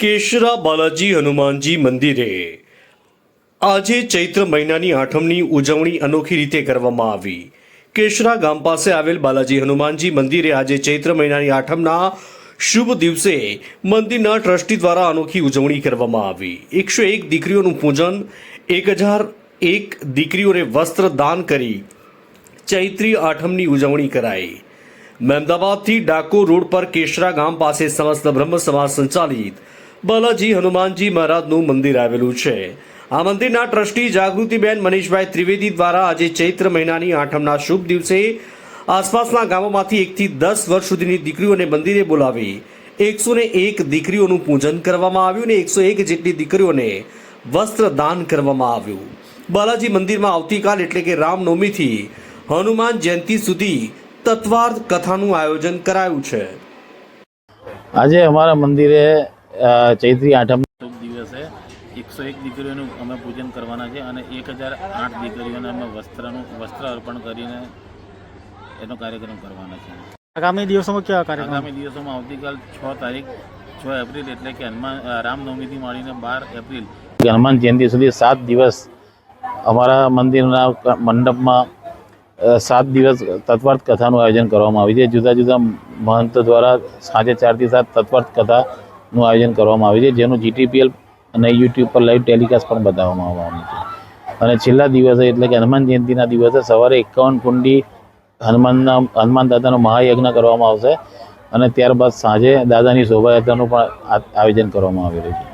કેશરા બાલાજી હનુમાનજી મંદિરે આજે ચૈત્ર મહિનાની આઠમની ઉજવણી અનોખી રીતે કરવામાં આવી. કેશરા ગામ પાસે આવેલ બાલાજી હનુમાનજી મંદિરે આજે ચૈત્ર મહિનાની આઠમના શુભ દિવસે મંદિરના ટ્રસ્ટી દ્વારા અનોખી ઉજવણી કરવામાં આવી. એકસો એક દીકરીઓનું પૂજન, એક હજાર એક દીકરીઓને વસ્ત્ર દાન કરી ચૈત્રી આઠમની ઉજવણી કરાઈ. મહેમદાબાદથી ડાકોર રોડ પર કેશરા ગામ પાસે સમસ્ત બ્રહ્મ સમાજ સંચાલિત બાલાજી હનુમાનજી મહારાજનું મંદિર આવેલું છે. આ મંદિરના ટ્રસ્ટી જાગૃતિબેન મનીષભાઈ ત્રિવેદી દ્વારા આજે ચૈત્ર મહિનાની આઠમના શુભ દિવસે આસપાસના ગામોમાંથી એકથી દસ વર્ષ સુધીની દીકરીઓને મંદિરે બોલાવી એકસો ને એક દીકરીઓનું પૂજન કરવામાં આવ્યું અને એકસો એક જેટલી દીકરીઓને વસ્ત્ર દાન કરવામાં આવ્યું. બાલાજી મંદિરમાં આવતીકાલ એટલે કે રામનવમીથી હનુમાન જયંતિ સુધી તત્વાર્થ કથાનું આયોજન કરાયું છે. આજે અમારા મંદિરે ચૈત્રી આઠમ શુભ દિવસે એકસો એક દીકરીઓનું અમે પૂજન કરવાના છે અને એક હજાર આઠ દીકરીઓને અમે વસ્ત્રનું વસ્ત્ર અર્પણ કરીને એનો કાર્યક્રમ કરવાના છે. આગામી દિવસોમાં કયા કાર્યક્રમ? આગામી દિવસોમાં આવતીકાલ છ તારીખ છ એપ્રિલ એટલે કે હનુમાન રામનવમીથી માંડીને બાર એપ્રિલ. હનુમાન જયંતિ સુધી સાત દિવસ અમારા મંદિરના મંડપમાં સાત દિવસ તત્વાર્થ કથાનું આયોજન કરવામાં આવ્યું છે. જુદા જુદા મહંત દ્વારા સાંજે ચારથી સાત તત્વાર્થ કથાનું આયોજન કરવામાં આવ્યું છે, જેનું જીટીપીએલ અને યુટ્યુબ પર લાઈવ ટેલિકાસ્ટ પણ બતાવવામાં આવવાનું છે. અને છેલ્લા દિવસે એટલે કે હનુમાન જયંતિના દિવસે સવારે એકાવન કુંડી હનુમાનના, હનુમાન દાદાનો મહાયજ્ઞ કરવામાં આવશે અને ત્યારબાદ સાંજે દાદાની શોભાયાત્રાનું પણ આયોજન કરવામાં આવેલું છે.